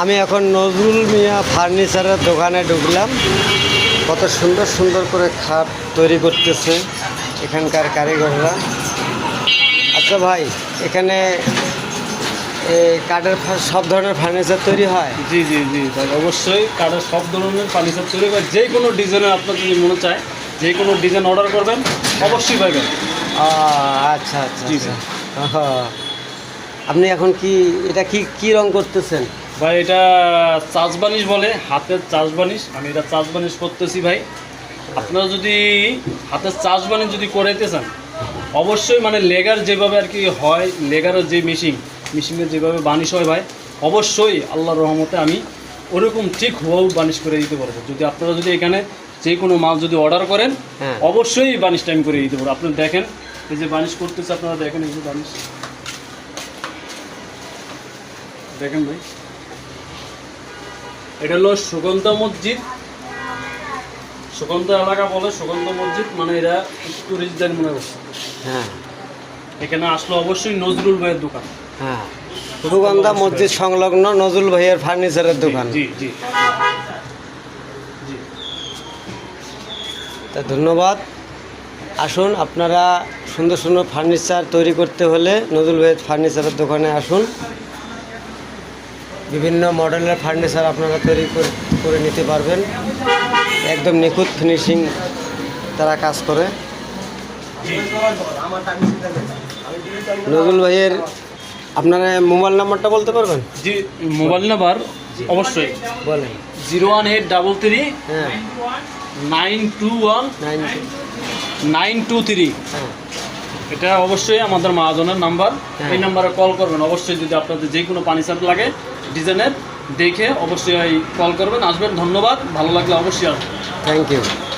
আমি এখন নজরুল মিয়া ফার্নিচারের দোকানে ঢুকলাম। কত সুন্দর সুন্দর করে খাট তৈরি করতেছে এখানকার কারিগররা। আচ্ছা ভাই এখানে কাঠের সব ধরনের ফার্নিচার তৈরি হয়? জি জি জি অবশ্যই কাঠের সব ধরনের ফার্নিচার তৈরি হয়। যে কোনো ডিজাইনের আপনার যদি মনে চায় যে কোনো ডিজাইন অর্ডার করবেন অবশ্যই পাবেন আচ্ছা আচ্ছা জি, আচ্ছা। আপনি এখন কি এটা কি কি রং করতেছেন? ভাই এটা চাষ বানিশ বলে হাতের চাষ বানিশ আমি এটা চাষ বানিশ করতেছি ভাই। আপনারা যদি হাতের চাষ বানিশ যদি করাইতে চান অবশ্যই মানে লেগার যেভাবে আর কি হয় লেগারের যে মেশিন মেশিনের যেভাবে বানিশ হয় ভাই অবশ্যই আল্লাহর রহমতে আমি ওরকম ঠিক হুয়াও বানিশ করে দিতে পারব। যদি আপনারা যদি এখানে যে কোনো মাল যদি অর্ডার করেন হ্যাঁ। অবশ্যই বানিশ টাইম করে দিতে পারব। আপনারা দেখেন এই যে বানিশ করতেছে আপনারা দেখেন এই যে বানিশ। দেখেন ভাই। এটা হলো সুগন্ধ মসজিদ। সুগন্ধ এলাকা বলে সুগন্ধ মসজিদ মানে এরা টুরিস্টদের মনে করছে হ্যাঁ। এখানে আসলো অবশ্যই নজরুল ভাইয়ের দোকান। হ্যাঁ। সুগন্ধা মসজিদ সংলগ্ন নজরুল ভাইয়ের ফার্নিচারের দোকান। জি জি। জি। তা ধন্যবাদ। আসুন আপনারা সুন্দর সুন্দর ফার্নিচার তৈরি করতে হলে নজরুল ভাইয়ের ফার্নিচারের দোকানে আসুন। বিভিন্ন মডেলের ফার্নিচার আপনারা তৈরি করে- করে নিতে পারবেন। একদম নিখুঁত ফিনিশিং তারা কাজ করে। নজরুল ভাইয়ের আপনারা মোবাইল নাম্বারটা বলতে পারবেন? জি মোবাইল নাম্বার অবশ্যই। বলেন। Zero one eight double three হ্যাঁ। Nine two one nine nine two three. হ্যাঁ। এটা অবশ্যই আমাদের মহাজনের নাম্বার। হ্যাঁ। এই নাম্বারে কল করবেন। অবশ্যই যদি আপনাদের যে কোনো পানি সার্ট লাগে ডিজাইনের দেখে অবশ্যই কল করবেন। আসবেন ধন্যবাদ। ভালো লাগলে অবশ্যই আসবেন। Thank you